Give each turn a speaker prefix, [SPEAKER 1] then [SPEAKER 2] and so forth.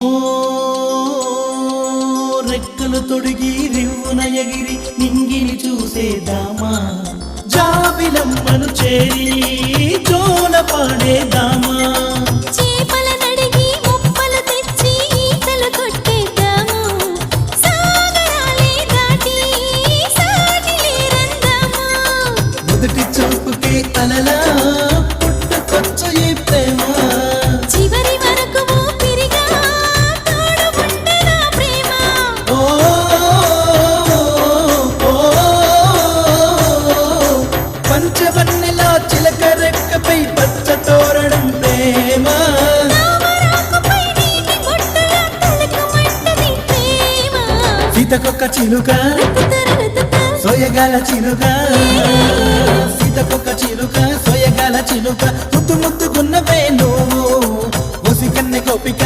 [SPEAKER 1] ఓ రెక్కలు తొడిగి రివ్వున ఎగిరి నింగిని చూసేదామా జాబిలమ్మను చేరి జోల పాడేదామా మొదటి చూపుకే అలలా పుట్టుకొచ్చు ఈ ప్రేమ. పంచవన్నెలా చిలక రెక్కపై పచ్చ తోరణం ప్రేమ. సీతకొక్క చిలుక సోయగాల చిలుక. సీతకొక్క చిలుక సోయగాల చిలుక. ముద్దు ముద్దుగున్నవే నువ్వు కన్నె గోపిక